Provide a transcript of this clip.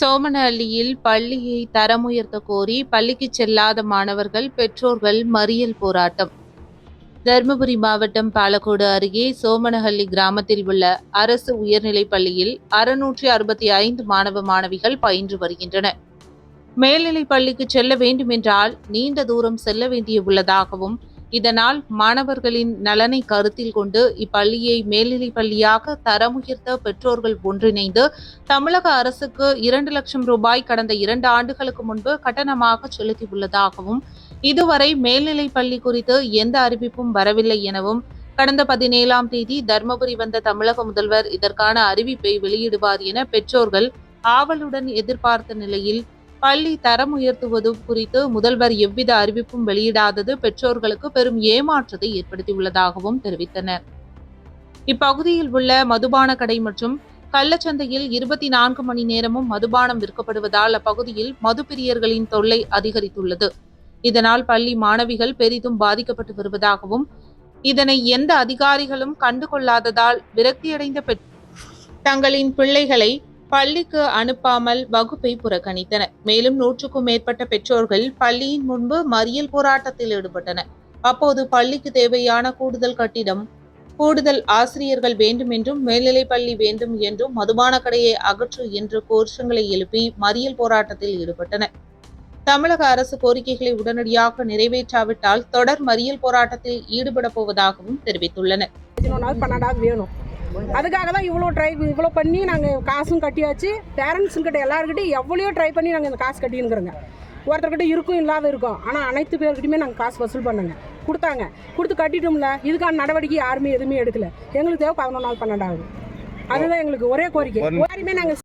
சோமனஹள்ளியில் பள்ளியை தரம் உயர்த்த கோரி பள்ளிக்கு செல்லாத மாணவர்கள் பெற்றோர்கள் மறியல் போராட்டம். தருமபுரி மாவட்டம் பாலக்கோடு அருகே சோமனஹள்ளி கிராமத்தில் உள்ள அரசு உயர்நிலைப் பள்ளியில் அறுநூற்றி அறுபத்தி ஐந்து மாணவ மாணவிகள் பயின்று வருகின்றனர் மேல்நிலைப் பள்ளிக்கு செல்ல வேண்டுமென்றால் நீண்ட தூரம் செல்ல வேண்டிய உள்ளதாகவும் இதனால் மாணவர்களின் நலனை கருத்தில் கொண்டு இப்பள்ளியை மேல்நிலை பள்ளியாக தரமுயர்த்த பெற்றோர்கள் ஒன்றிணைந்து தமிழக அரசுக்கு இரண்டு லட்சம் ரூபாய் கடந்த இரண்டு ஆண்டுகளுக்கு முன்பு கட்டணமாக செலுத்தியுள்ளதாகவும் இதுவரை மேல்நிலை பள்ளி குறித்து எந்த அறிவிப்பும் வரவில்லை எனவும் கடந்த பதினேழாம் தேதி தர்மபுரி வந்த தமிழக முதல்வர் இதற்கான அறிவிப்பை வெளியிடுவார் என பெற்றோர்கள் ஆவலுடன் எதிர்பார்த்த நிலையில் பள்ளி தரம் உயர்த்துவது குறித்து முதல்வர் எவ்வித அறிவிப்பும் வெளியிடாதது பெற்றோர்களுக்கு பெரும் ஏமாற்றத்தை ஏற்படுத்தியுள்ளதாகவும் தெரிவித்தனர். இப்பகுதியில் உள்ள மதுபான கடை மற்றும் கள்ளச்சந்தையில் இருபத்தி நான்கு மணி நேரமும் மதுபானம் விற்கப்படுவதால் அப்பகுதியில் மதுப்பிரியர்களின் தொல்லை அதிகரித்துள்ளது. இதனால் பள்ளி மாணவிகள் பெரிதும் பாதிக்கப்பட்டு வருவதாகவும் இதனை எந்த அதிகாரிகளும் கண்டுகொள்ளாததால் விரக்தியடைந்த பெற் தங்களின் பிள்ளைகளை பள்ளிக்கு அனுப்பாமல் வகுப்பை புறக்கணித்தனர். மேலும் நூற்றுக்கும் மேற்பட்ட பெற்றோர்கள் பள்ளியின் முன்பு மறியல் போராட்டத்தில் ஈடுபட்டனர். அப்போது பள்ளிக்கு தேவையான கூடுதல் கட்டிடம் கூடுதல் ஆசிரியர்கள் வேண்டும் என்றும் மேல்நிலை பள்ளி வேண்டும் என்றும் மதுபான கடையை அகற்று என்று கோஷங்களை எழுப்பி மறியல் போராட்டத்தில் ஈடுபட்டனர். தமிழக அரசு கோரிக்கைகளை உடனடியாக நிறைவேற்றாவிட்டால் தொடர் மறியல் போராட்டத்தில் ஈடுபடப் போவதாகவும் தெரிவித்துள்ளனர். வேணும். அதுக்காக தான் இவ்வளோ ட்ரை இவ்வளோ பண்ணி நாங்கள் காசும் கட்டியாச்சு. பேரண்ட்ஸுங்கிட்ட எல்லாருக்கிட்டையும் எவ்வளோ ட்ரை பண்ணி நாங்கள் இந்த காசு கட்டினுங்கிறோங்க ஒருத்தர்கிட்ட இருக்கும் இல்லாத இருக்கும். ஆனால் அனைத்து பேர்கிட்டையுமே நாங்கள் காசு வசூல் பண்ணுங்க. கொடுத்தாங்க. கொடுத்து கட்டிட்டோம்ல இதுக்கான நடவடிக்கை யாருமே எதுவுமே எடுக்கல. எங்களுக்கு தேவை பதினொன்றாவது பன்னெண்டாவது. அதுதான் எங்களுக்கு ஒரே கோரிக்கை. யாருமே நாங்கள்